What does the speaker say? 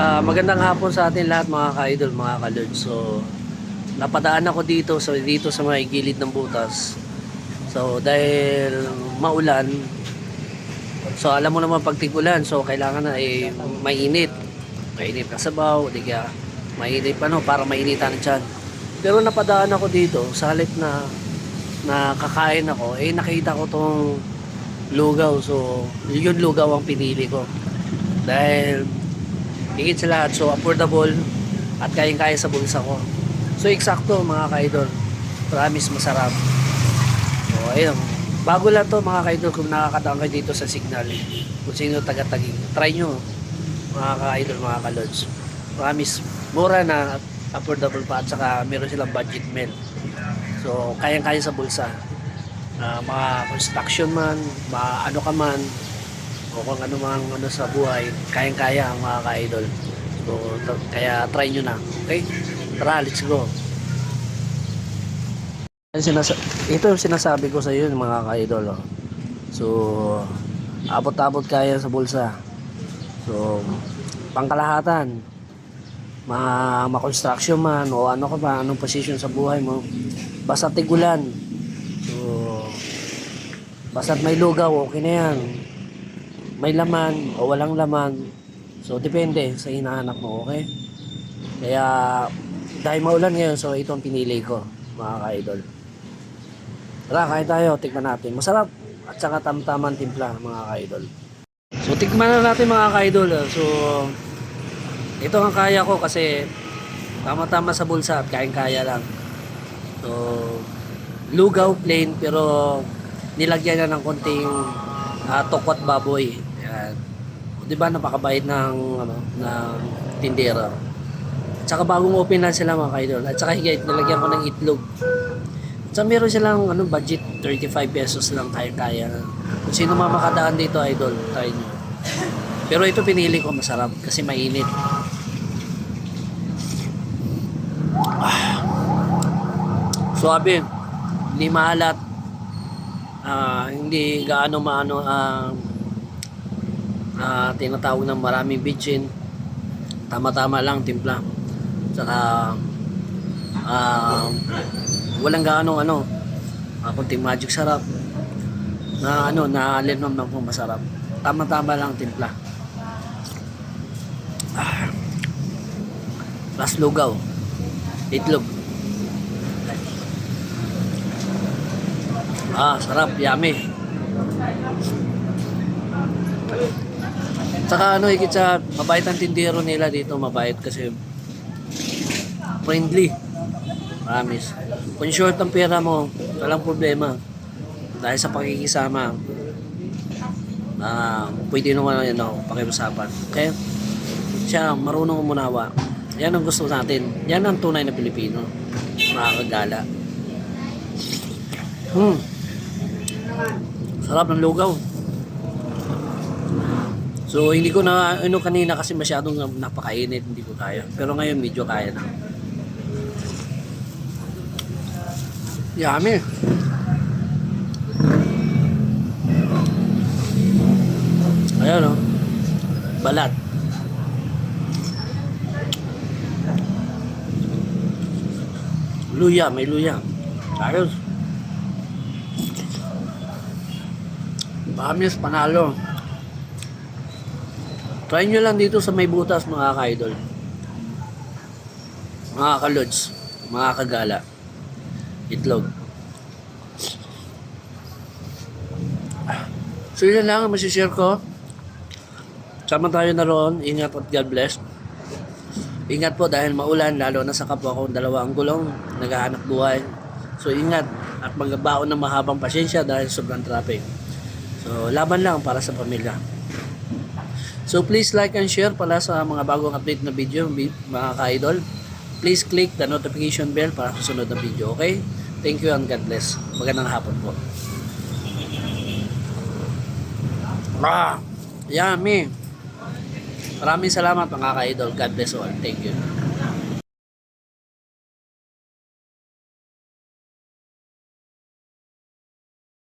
Ah, magandang hapon sa atin lahat mga ka-idol, mga ka-lord. So, napadaan ako dito so dito sa may gilid ng butas. So, dahil maulan, so alam mo naman pag tigulan, so kailangan na eh, mainit. Mainit na sabaw, di kaya mainit pa no, para mainitan ang tiyan. Pero napadaan ako dito, sa halip na na kakain ako, eh nakita ko tong lugaw. So, yun lugaw ang pinili ko. Dahil higit sa lahat, so affordable at kayang-kaya sa bulsa ko. So, eksakto mga ka-idol. Promise masarap. So, ayun. Bago lang to mga ka-idol kung nakakadaan kayo dito sa signal. Kung sino taga-tagig. Try nyo mga ka-idol, mga ka-lods. Promise, mura na at affordable pa at saka meron silang budget meal. So, kayang-kaya sa bulsa. Ah, mga construction man, mga ano ka man, o kung ano mang ano sa buhay, kayang-kaya ang mga ka-idol. So, kaya try nyo na. Okay? Tara, let's go. Ito yung sinasabi ko sa iyo mga ka-idol. Oh. So, abot-abot kaya sa bulsa. So, pangkalahatan. Mga ma-construction man o ano ka ba, anong position sa buhay mo. Basta tigulan. So, basta't may lugaw, okay na yan may laman o walang laman. So, depende sa hinahanap mo, okay? Kaya, dahil maulan ngayon, so ito ang pinili ko, mga ka-idol. Tara, kain tayo, tikman natin. Masarap at saka tamtaman timpla, mga ka-idol. So, tikman na natin mga ka-idol. So, ito ang kaya ko kasi tama-tama sa bulsa at kain-kaya lang. So, lugaw plain pero nilagyan na ng konting uh, tokot baboy. O, 'Di ba napakabait ng ano ng tindera. At saka bagong open lang sila mga kaidol. At saka higit nilagyan ko ng itlog. At saka meron silang ano budget 35 pesos lang kaya kaya. Kung sino man makadaan dito idol, try nyo. Pero ito pinili ko masarap kasi mainit. Suabe. Hindi maalat. Ah, hindi gaano maano ah ah, tinatawag ng maraming bitchin. Tama-tama lang timpla. Saka ah walang gaano ano ah, kunting magic sarap na ano na linom ng po masarap. Tama-tama lang timpla. Ah. Plus lugaw. Itlog. Ah, sarap, yummy. Saka ano, higit sa mabait ang tindero nila dito, mabait kasi friendly. Promise. Kung short ang pera mo, walang problema. Dahil sa pakikisama, ah pwede naman yan ako, pakiusapan. Okay? Siya, marunong umunawa. Yan ang gusto natin. Yan ang tunay na Pilipino. Makakagala. Hmm. Sarap ng lugaw. So, hindi ko na, ano kanina kasi masyadong napakainit, hindi ko kaya. Pero ngayon, medyo kaya na. Yummy. Ayan o. Balat. Luya, may luya. Ayos. Bamis, panalo. Try nyo lang dito sa may butas mga ka-idol. Mga ka-lods. Mga kagala. Itlog. So yun lang ang masishare ko. Sama tayo na roon. Ingat at God bless. Ingat po dahil maulan lalo na sa kapwa ko dalawa ang gulong. Naghahanap buhay. So ingat at magbabaon ng mahabang pasyensya dahil sobrang traffic. So laban lang para sa pamilya. So please like and share pala sa mga bagong update na video mga ka-idol. Please click the notification bell para sa sunod na video, okay? Thank you and God bless. Magandang hapon po. Ah, yummy. Maraming salamat mga ka-idol. God bless all. Thank you.